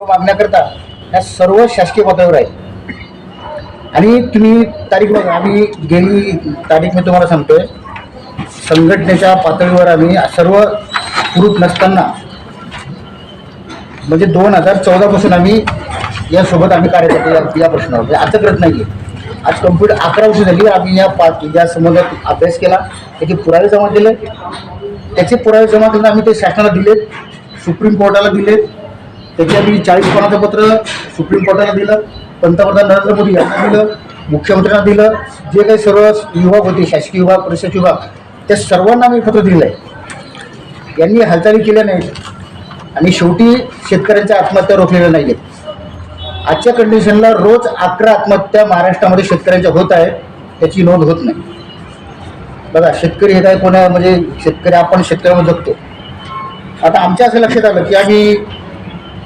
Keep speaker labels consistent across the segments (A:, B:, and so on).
A: मागण्याकरता या सर्व शासकीय पातळीवर आहे. आणि तुम्ही तारीख बघा आम्ही गेली तारीख मी तुम्हाला सांगतोय. संघटनेच्या पातळीवर आम्ही सर्व ग्रुप नसताना म्हणजे दोन हजार चौदापासून आम्ही यासोबत आम्ही कार्य करतो या प्रश्नावर. म्हणजे आता करत नाही आज कम्प्युटर अकरा वर्ष झाली आम्ही या पा या संबंधात अभ्यास केला. त्याचे पुरावे जमा केले त्याचे पुरावे जमा करून आम्ही ते शासनाला दिलेत. सुप्रीम कोर्टाला दिलेत. त्याचे आम्ही चाळीस पानाचं पत्र सुप्रीम कोर्टाला दिलं पंतप्रधान नरेंद्र मोदी यांना दिलं मुख्यमंत्र्यांना दिलं जे काही सर्व विभाग होते शासकीय विभाग परिषद विभाग त्या सर्वांना आम्ही पत्र दिलं आहे यांनी हालचाली केल्या नाहीत. आणि शेवटी शेतकऱ्यांच्या आत्महत्या रोखलेल्या नाही आहेत आजच्या कंडिशनला रोज अकरा आत्महत्या महाराष्ट्रामध्ये शेतकऱ्यांच्या होत आहे त्याची नोंद होत नाही. बघा शेतकरी हे काय कोणा म्हणजे शेतकरी आपण शेतकऱ्यामध्ये जगतो. आता आमच्या असं लक्षात आलं की आम्ही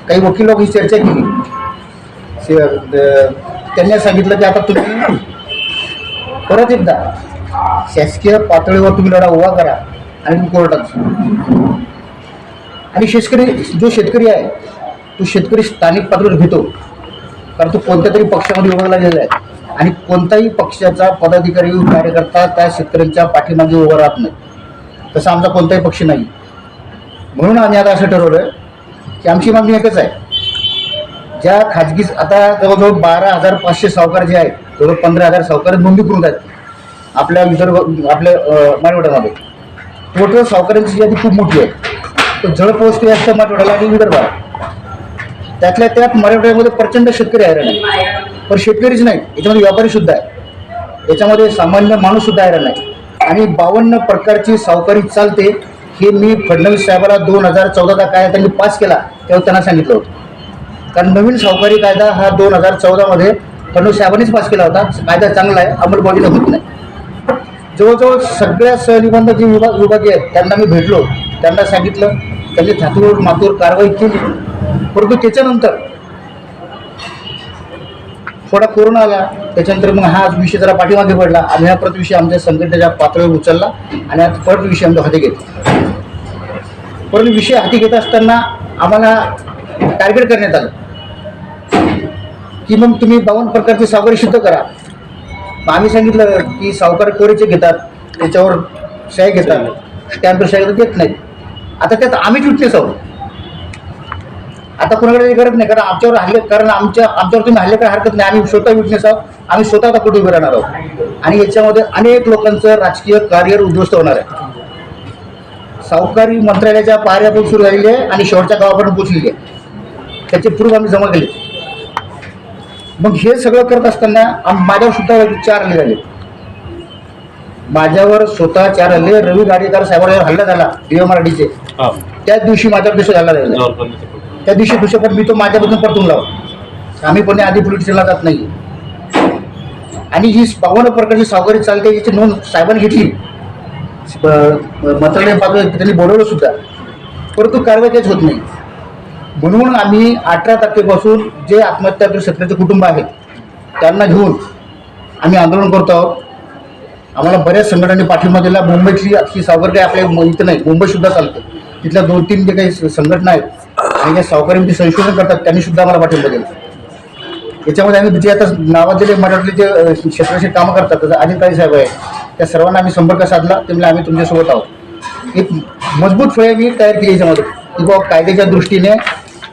A: काही वकील लोक ही चर्चा केली. त्यांनी सांगितलं की आता तुम्ही परत एकदा शासकीय पातळीवर तुम्ही लढा उभा करा आणि कोर्टात आणि शेतकरी जो शेतकरी आहे तो शेतकरी स्थानिक पातळीवर घेतो कारण तो कोणत्या तरी पक्षामध्ये उभा गेलेला आहे. आणि कोणताही पक्षाचा पदाधिकारी कार्यकर्ता त्या शेतकऱ्यांच्या पाठीमागे उभा राहत नाही. तसा आमचा कोणताही पक्ष नाही. म्हणून आम्ही आता असं ठरवलं की आमची मागणी एकच आहे. ज्या खाजगी आता जवळजवळ बारा हजार पाचशे सावकार जे आहेत जवळजवळ पंधरा हजार सावकार नोंदीकृत करून आहेत. आपल्या विदर्भ आपल्या मराठवाड्यामध्ये टोटल सावकारांची यादी खूप मोठी आहे. तर जळ पोहोचते असतं मराठवाड्याला आणि विदर्भाला. त्यातल्या त्यात मराठवाड्यामध्ये प्रचंड शेतकरी हैराण आहे पण शेतकरीच नाही याच्यामध्ये व्यापारी सुद्धा आहे याच्यामध्ये सामान्य माणूस सुद्धा हैराण आहे. आणि बावन्न प्रकारची सावकारी चालते. हे मी फडणवीस साहेबाला दोन हजार चौदाचा कायदा त्यांनी पास केला तेव्हा त्यांना सांगितलं होतं. कारण नवीन सावकारी कायदा हा दोन हजार चौदामध्ये फडणवीस साहेबांनीच पास केला होता. कायदा चांगला आहे अंमलबजावणी होत नाही. जवळजवळ सगळ्या सहनिबंध जे विभाग विभागीय आहेत त्यांना मी भेटलो. त्यांना सांगितलं त्यांनी थातूर मातूर कारवाई केली. परंतु त्याच्यानंतर थोडा कोरोना आला. त्याच्यानंतर मग हा विषय जरा पाठीमागे पडला. आणि हा परत विषय आमच्या संघटनेच्या पातळीवर उचलला आणि आज परत विषय आमच्या हाती घेतला. परंतु विषय हाती घेत असताना आम्हाला टार्गेट करण्यात आलं. की मग तुम्ही बावन्न प्रकारचे सावकारी सिद्ध करा. मग आम्ही सांगितलं की सावकार कोरेचे घेतात त्याच्यावर शाही घेतात. स्टॅम्पवर शाही देत नाहीत. आता त्यात आम्हीच विटनेस आहोत आता कोणाकडे काही गरज नाही कारण आमच्यावर हल्ले कारण आमच्या आमच्यावर तुम्ही हल्ले काय हरकत नाही. आम्ही स्वतः विटनेस आहोत. आम्ही स्वतः आता कुठे उभे राहणार आहोत? आणि याच्यामध्ये अनेक लोकांचं राजकीय कार्य उद्ध्वस्त होणार आहे. सावकारी मंत्रालयाच्या पाऱ्यापासून सुरू झालेली आहे आणि शेवटच्या गावापर्यंत पोचलेली आहे. त्याचे प्रूफ आम्ही जमा केले. मग हे सगळं करत असताना माझ्यावर सुद्धा चार हल्ले झाले. माझ्यावर स्वतः चार हल्ले. रवी गाडेकर साहेबांवर हल्ला झाला डीएम मराठीचे. त्याच दिवशी माझ्यावर दुसरा हल्ला झाला
B: पण.
A: त्या दिवशी दुसरं पण मी तो माझ्यापासून परतून लावला. आम्ही पण आधी पोलीस स्टेशनला जात नाही. आणि ही बावन्न प्रकारची सावकारी चालते याची नोंद साहेबांनी घेतली. मंत्रालय पातळीवर त्यांनी बोलवलं सुद्धा. परंतु कारवाई काहीच होत नाही. म्हणून आम्ही अठरा तारखेपासून जे आत्महत्या शेतकऱ्याचे कुटुंब आहेत त्यांना घेऊन आम्ही आंदोलन करतो आहोत. आम्हाला बऱ्याच संघटनांनी पाठिंबा दिला. मुंबईतली ही सावकार काही आपल्या इथं नाही. मुंबईसुद्धा चालतं चालते. तिथल्या दोन तीन जे काही संघटना आहेत आणि ज्या सावकारांची संशोधन करतात त्यांनी सुद्धा आम्हाला पाठिंबा दिला. याच्यामध्ये आम्ही जे आता नावाजलेले मराठीतले जे अ, क्षेत्राचे कामं करतात जसं अजित काळे साहेब आहे त्या सर्वांना आम्ही संपर्क साधला त्यामुळे आम्ही तुमच्यासोबत आहोत. एक मजबूत फळे मी तयार केली याच्यामध्ये की बाबा कायद्याच्या दृष्टीने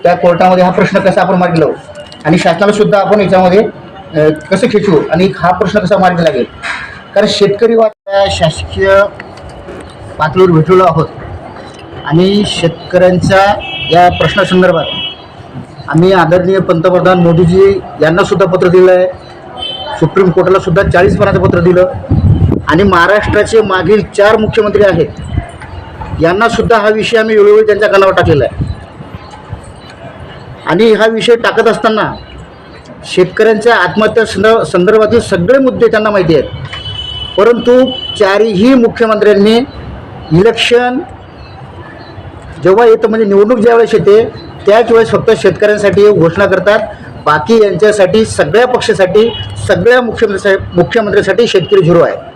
A: त्या कोर्टामध्ये हा प्रश्न कसा आपण मार्गी लावू हो. आणि शासनाला सुद्धा आपण याच्यामध्ये कसं खेचू आणि हा प्रश्न कसा मार्गी लागेल. कारण शेतकरी वा त्या शासकीय पातळीवर भेटलेलो आहोत. आणि शेतकऱ्यांच्या या प्रश्नासंदर्भात आम्ही आदरणीय पंतप्रधान मोदीजी यांनासुद्धा पत्र दिलं आहे सुप्रीम कोर्टालासुद्धा चाळीस पानाचं पत्र दिलं. आणि महाराष्ट्राचे मागील चार मुख्यमंत्री आहेत. यांना सुद्धा हा विषय आम्ही वेळोवेळी त्यांच्या कानावर टाकलेला आहे. आणि हा विषय टाकत असताना शेतकऱ्यांच्या आत्महत्या संदर्भ संदर्भातील सगळे मुद्दे त्यांना माहिती आहेत. परंतु चारही मुख्यमंत्र्यांनी इलेक्शन जेव्हा येतं म्हणजे निवडणूक ज्यावेळेस येते त्याच वेळेस फक्त शेतकऱ्यांसाठी घोषणा करतात. बाकी यांच्यासाठी सगळ्या पक्षासाठी सगळ्या मुख्यमंत्री मुख्यमंत्र्यांसाठी शेतकरी झिरो आहे.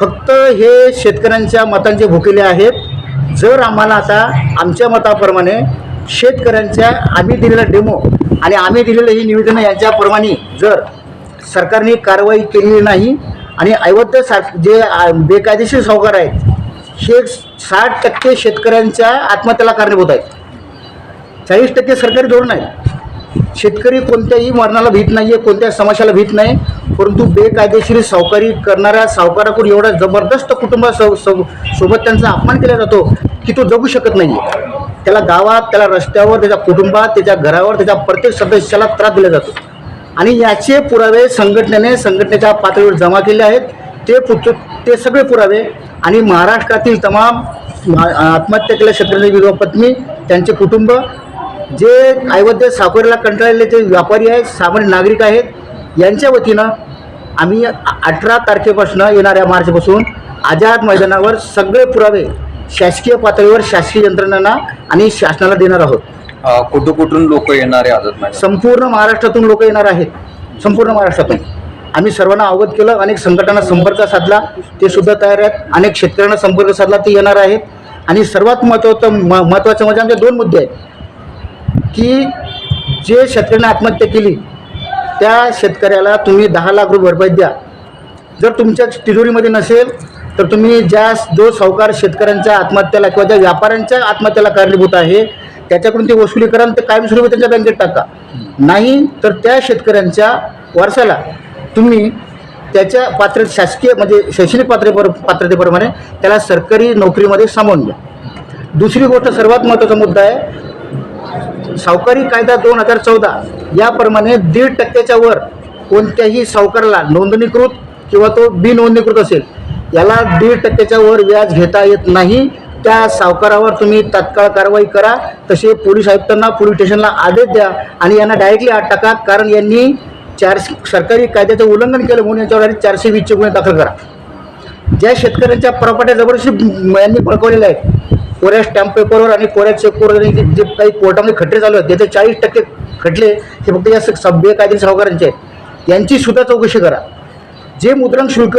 A: फक्त हे शेतकऱ्यांच्या मतांचे भुकेले आहेत. जर आम्हाला आता आमच्या मताप्रमाणे शेतकऱ्यांच्या आम्ही दिलेला डेमो आणि आम्ही दिलेलं ही निवेदनं यांच्याप्रमाणे जर सरकारने कारवाई केलेली नाही आणि अवैध सा जे बेकायदेशीर सावकार आहेत हे साठ टक्के शेतकऱ्यांच्या आत्महत्याला कारणीभूत आहेत. चाळीस टक्के सरकारी धोरण आहे. शेतकरी कोणत्याही मरणाला भीत नाही आहे कोणत्या समस्याला भीत नाही परंतु बेकायदेशीर सावकारी करणाऱ्या सावकाराकडून एवढा जबरदस्त कुटुंबा सो- सोबत त्यांचा अपमान केला जातो की तो जगू शकत नाही त्याला गावात त्याला रस्त्यावर त्याच्या कुटुंबात त्याच्या घरावर त्याच्या प्रत्येक सदस्याला त्रास दिला जातो. आणि याचे पुरावे संघटनेने संघटनेच्या पातळीवर जमा केले आहेत. ते पुत ते सगळे पुरावे आणि महाराष्ट्रातील तमाम आत्महत्या केल्या शेतकऱ्यांची विधवा पत्नी त्यांचे कुटुंब जे अवैध साखरेला कंटाळलेले जे व्यापारी आहेत सामान्य नागरिक आहेत यांच्या वतीनं आम्ही अठरा तारखेपासून येणाऱ्या मार्चपासून आझाद मैदानावर सगळे पुरावे शासकीय पातळीवर शासकीय यंत्रणांना आणि शासनाला देणार आहोत.
B: कुठून कुठून लोक येणारे नाही
A: संपूर्ण महाराष्ट्रातून लोक येणार आहेत. संपूर्ण महाराष्ट्रातून. आम्ही सर्वांना अवगत केलं अनेक संघटनांना संपर्क साधला ते सुद्धा तयार आहेत. अनेक शेतकऱ्यांना संपर्क साधला ते येणार आहेत. आणि सर्वात महत्त्वाचं म महत्त्वाचं म्हणजे आमचे दोन मुद्दे आहेत. की जे शेतकऱ्याने आत्महत्या केली त्या शेतकऱ्याला तुम्ही दहा लाख रुपये भरपाई द्या. जर तुमच्या तिजोरीमध्ये नसेल तर तुम्ही ज्या जो सावकार शेतकऱ्यांच्या आत्महत्याला किंवा ज्या व्यापाऱ्यांच्या आत्महत्याला कारणीभूत आहे त्याच्याकडून ते वसुली करा आणि ते कायमस्वरूपी त्यांच्या बँकेत टाका. नाही तर त्या शेतकऱ्यांच्या वारसाला तुम्ही त्याच्या पात्र शासकीय म्हणजे शैक्षणिक पात्रेपर पात्रतेप्रमाणे त्याला सरकारी नोकरीमध्ये सामावून घ्या. दुसरी गोष्ट सर्वात महत्त्वाचा मुद्दा आहे सावकारी कायदा दोन हजार चौदा याप्रमाणे दीड टक्क्याच्या वर कोणत्याही सावकाराला नोंदणीकृत किंवा तो बिनोंदणीकृत असेल याला दीड टक्क्याच्या वर व्याज घेता येत नाही. त्या सावकारावर तुम्ही तात्काळ कारवाई करा. तसे पोलीस आयुक्तांना पोलीस स्टेशनला आदेश द्या आणि यांना डायरेक्टली आठ टाका कारण यांनी चारशे सरकारी कायद्याचं उल्लंघन केलं म्हणून यांच्यावर चारशे वीसचे गुन्हे दाखल करा. ज्या शेतकऱ्यांच्या प्रॉपर्ट्या जबरदस्ती यांनी बळकवलेल्या आहेत कोऱ्या स्टॅम्प पेपरवर आणि कोऱ्या चेकवर जे काही कोर्टामध्ये खटले चालू आहेत त्याचे चाळीस टक्के खटले ते फक्त या स- सभ्य कायदेशीर सावकारांचे आहेत. यांची सुद्धा चौकशी करा. जे मुद्रण शुल्क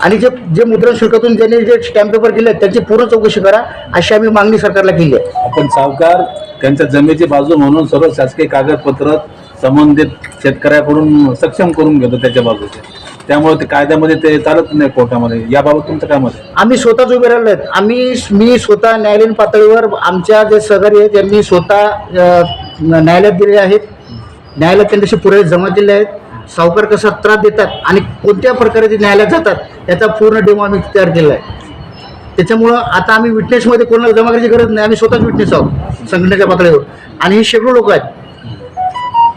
A: आणि जे जे मुद्रण शुल्कातून ज्यांनी जे स्टॅम्प पेपर केले आहेत त्यांची पूर्ण चौकशी करा अशी आम्ही मागणी सरकारला केली आहे.
C: आपण सावकार त्यांच्या जमेची बाजू म्हणून सर्व शासकीय कागदपत्र संबंधित शेतकऱ्याकडून सक्षम करून घेतो त्याच्या बाजूचे. त्यामुळे ते कायद्यामध्ये ते चालत नाही कोर्टामध्ये. याबाबत तुमचं काय मत आहे?
A: आम्ही स्वतःच उभे राहिलो आहेत. आम्ही मी स्वतः न्यायालयीन पातळीवर आमच्या जे सहकारी आहेत त्यांनी स्वतः अ, न्यायालयात दिलेले आहेत. न्यायालयात त्यांच्याशी पुरावे जमा केले आहेत. सावकार कसा त्रास देतात आणि कोणत्या प्रकारे ते न्यायालयात जातात याचा पूर्ण डेमो आम्ही तयार केला आहे. त्याच्यामुळं आता आम्ही विटनेसमध्ये कोणाला जमा करायची गरज नाही. आम्ही स्वतःच विटनेस आहोत संघटनेच्या पातळीवर. आणि हे शेकडो लोक आहेत.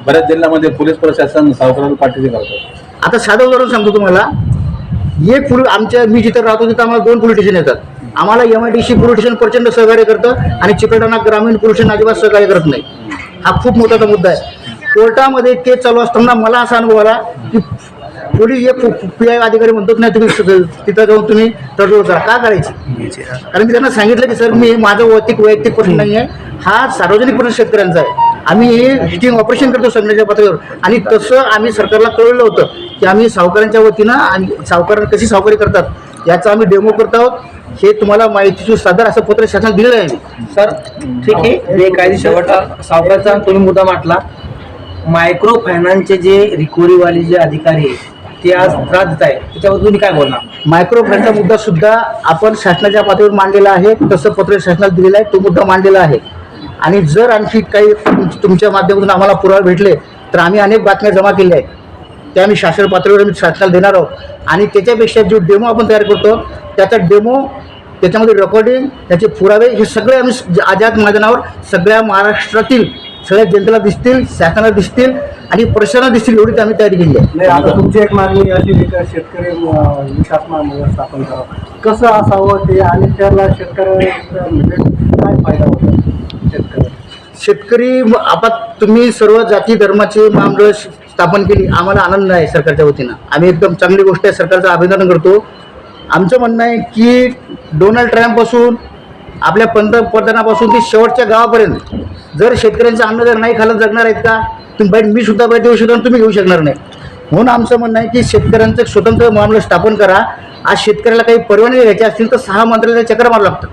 C: बऱ्याच जिल्ह्यामध्ये पोलीस प्रशासन सावकाराला पाठीशी घालतात
A: आता साधं उदाहरण सांगतो तुम्हाला एक पोलीस आमच्या मी जिथं राहतो तिथं आम्हाला दोन पोलिटिशियन येतात. आम्हाला M I D C politician प्रचंड सहकार्य करतं आणि चिकलठाणा ग्रामीण पोलिटिशियन अजिबात सहकार्य करत नाही. हा खूप मोठा मुद्दा आहे. कोर्टामध्ये केस चालू असताना मला असा अनुभव आला की पोलीस एक पी आय अधिकारी म्हणतात नाही तुम्ही तिथं जाऊन तुम्ही तडजोड करा. का करायची? कारण मी त्यांना सांगितलं की सर मी माझं वैयक्तिक वैयक्तिक प्रश्न नाही आहे. हा सार्वजनिक प्रश्न शेतकऱ्यांचा आहे. आम्ही हे ऑपरेशन करतो संघटनेच्या पातळीवर आणि तसं आम्ही सरकारला कळवलं होतं की आम्ही सावकारांच्या वतीनं आणि सावकार कशी सावकारी करतात याचा आम्ही डेमो करत आहोत. हे तुम्हाला माहिती सादर असं पत्र शासनाला दिलेलं आहे.
D: सर ठीक आहे. बेकायदेशीर सावकाराचा तुम्ही मुद्दा मांडला. मायक्रो फायनान्सचे जे रिकव्हरीवाले जे अधिकारी आहेत ते आज त्रास देत आहे त्याच्याबद्दल तुम्ही काय बोलणार?
A: मायक्रो फायनान्सचा मुद्दा सुद्धा आपण शासनाच्या पातळीवर मांडलेला आहे. तसं पत्र शासनाला दिलेलं आहे. तो मुद्दा मांडलेला आहे. आणि जर आणखी काही तुमच्या माध्यमातून आम्हाला पुरावे भेटले तर आम्ही अनेक बातम्या जमा केल्या आहेत. त्या आम्ही शासन पातळीवर आम्ही शासनाला देणार आहोत. आणि त्याच्यापेक्षा जो डेमो आपण तयार करतो त्याचा डेमो त्याच्यामध्ये रेकॉर्डिंग त्याचे पुरावे हे सगळे आम्ही आझाद मैदानावर सगळ्या महाराष्ट्रातील सगळ्या जनतेला दिसतील शासनाला दिसतील आणि प्रशासनाला दिसतील एवढीच आम्ही तयारी केली आहे.
E: आता तुमची एक मागणी अशी शेतकरी विकास महामंडळ स्थापन करावं? कसं असावं ते आणि त्याला शेतकऱ्याला म्हणजे काय फायदा होतो
A: शेतकरी म- आता तुम्ही सर्व जाती धर्माचे महामंडळ स्थापन केली. आम्हाला आनंद आहे सरकारच्या वतीनं. आम्ही एकदम चांगली गोष्ट आहे सरकारचं अभिनंदन करतो. आमचं म्हणणं आहे की डोनाल्ड ट्रम्पपासून आपल्या पंतप्रधानापासून ते शेवटच्या गावापर्यंत जर शेतकऱ्यांचं अन्न जर नाही खाल्लं जगणार आहेत का? तुम्ही बाईट मी सुद्धा बाईट देऊ शकतो आणि तुम्ही घेऊ शकणार नाही. म्हणून आमचं म्हणणं आहे की शेतकऱ्यांचं एक स्वतंत्र मामलं स्थापन करा. आज शेतकऱ्याला काही परवानगी घ्यायची असतील तर सहा मंत्र्याला चक्र मारावं लागतं.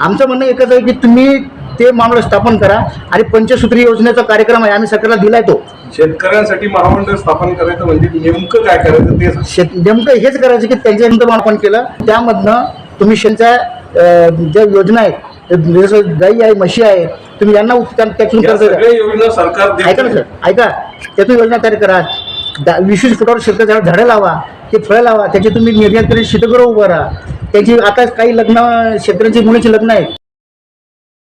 A: आमचं म्हणणं एकच आहे की तुम्ही ते मामलं स्थापन करा. आणि पंचसूत्री योजनेचा कार्यक्रम आहे आम्ही सरकारला दिलाय तो.
F: शेतकऱ्यांसाठी महामंडळ स्थापन करायचं म्हणजे नेमकं काय करायचं ते.
A: शेत नेमकं हेच करायचं की त्यांच्या नंतर आपण केलं. त्यामधनं तुम्ही शेणच्या अं, ज्या योजना आहेत जसं गाई आहे म्हशी आहे तुम्ही यांना त्यातून
F: योजना सरकार.
A: ऐका ना सर ऐका. त्यातून योजना तयार करा. वीस फुटावर शेतकरी झाडं लावा ते फळं लावा त्याची तुम्ही निर्यात करून शीतगृह उभं राहा. त्याची आता काही लग्न शेतकऱ्यांची मुलीची लग्न आहेत.